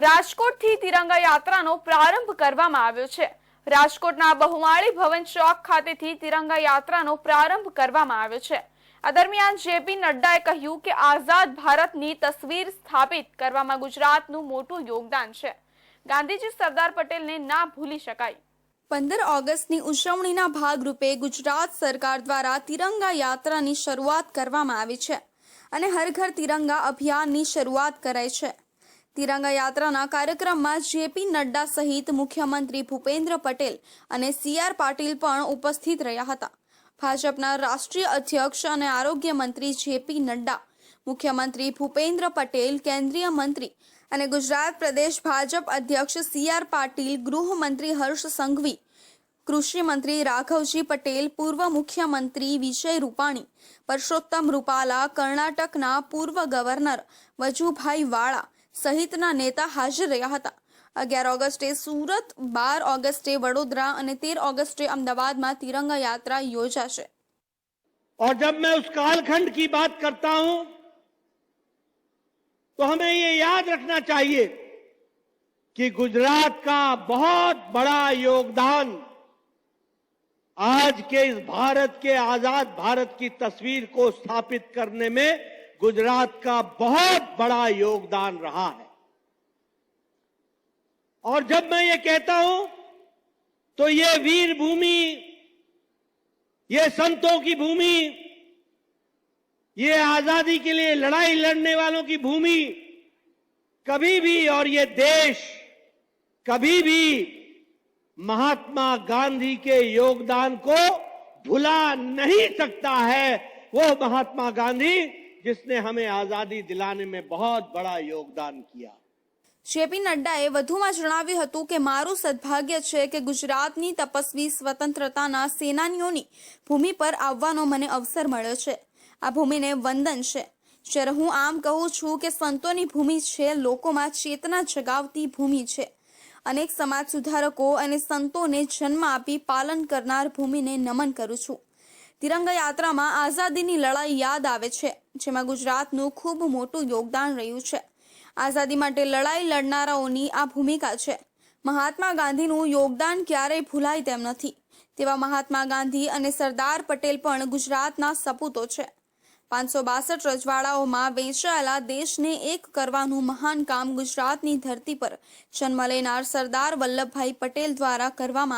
રાજકોટથી તિરંગા યાત્રાનો પ્રારંભ કરવામાં આવ્યો છે. રાજકોટના બહુમાળી ભવન ચોક ખાતેથી તિરંગા યાત્રાનો પ્રારંભ કરવામાં આવ્યો છે. આ દરમિયાન જેપી નડ્ડાએ કહ્યું કે આઝાદ ભારતની તસવીર સ્થાપિત કરવામાં ગુજરાતનું મોટું યોગદાન છે. ગાંધીજી સરદાર પટેલને ના ભૂલી શકાય. પંદર ઓગસ્ટની ઉજવણીના ભાગરૂપે ગુજરાત સરકાર દ્વારા તિરંગા યાત્રાની શરૂઆત કરવામાં આવી છે અને હર ઘર તિરંગા અભિયાનની શરૂઆત કરાઈ છે. તિરંગા યાત્રાના કાર્યક્રમમાં જેપી નડ્ડા સહિત મુખ્યમંત્રી ભૂપેન્દ્ર પટેલ અને સીઆર પાટીલ પણ ઉપસ્થિત રહ્યા હતા. ભાજપના રાષ્ટ્રીય અધ્યક્ષ અને આરોગ્ય મંત્રી જેપી નડ્ડા, મુખ્યમંત્રી ભૂપેન્દ્ર પટેલ, કેન્દ્રીય મંત્રી અને ગુજરાત પ્રદેશ ભાજપ અધ્યક્ષ સીઆર પાટીલ, ગૃહમંત્રી હર્ષ સંઘવી, કૃષિ મંત્રી રાઘવજી પટેલ, પૂર્વ મુખ્યમંત્રી વિજય રૂપાણી, પરસોત્તમ રૂપાલા, કર્ણાટકના પૂર્વ ગવર્નર વજુભાઈ વાળા સહિતના નેતા હાજર રહ્યા હતા અગિયાર ઓગસ્ટે સુરત બાર ઓગસ્ટે વડોદરા અને તેર ઓગસ્ટે અમદાવાદમાં તિરંગા યાત્રા યોજાશે और जब मैं उस कालखंड की बात करता हूं तो हमें ये याद रखना चाहिए कि गुजरात का बहुत बड़ा योगदान आज के इस भारत के आजाद भारत की तस्वीर को स्थापित करने में गुजरात का बहुत बड़ा योगदान रहा है। और जब मैं ये कहता हूँ तो ये वीर भूमि, ये संतों की भूमि, ये आज़ादी के लिए लड़ाई लड़ने वालों की भूमि कभी भी और ये देश कभी भी महात्मा गांधी के योगदान को भुला नहीं सकता है, वो महात्मा गांधी जिसने हमें आजादी दिलाने में बहुत बड़ा योगदान किया જેપી નડ્ડાએ વધુમાં જણાવ્યું હતું કે મારું સદભાગ્ય છે કે ગુજરાતની તપસ્વી સ્વતંત્રતાના સેનાનીઓની ભૂમિ પર આવવાનો મને અવસર મળ્યો છે આ ભૂમિને વંદન છે જ્યારે હું આમ કહું છું કે સંતોની ભૂમિ છે લોકોમાં ચેતના જગાવતી ભૂમિ છે અનેક સમાજ સુધારકો અને સંતોને જન્મ આપી પાલન કરનાર ભૂમિને નમન કરું છું તિરંગા યાત્રામાં આઝાદીની લડાઈ યાદ આવે છે જેમાં ગુજરાતનું ખૂબ મોટું યોગદાન રહ્યું છે. આઝાદી માટે લડાઈ લડનારાઓની આ ભૂમિકા છે. મહાત્મા ગાંધીનું યોગદાન ક્યારેય ભૂલાય તેમ નથી. તેવા મહાત્મા ગાંધી અને સરદાર પટેલ પણ ગુજરાતના સપૂતો છે. પાંચસો બાસઠ રજવાડાઓમાં વેચાયેલા દેશને એક કરવાનું મહાન કામ ગુજરાતની ધરતી પર જન્મ લેનાર સરદાર વલ્લભભાઈ પટેલ દ્વારા કરવામાં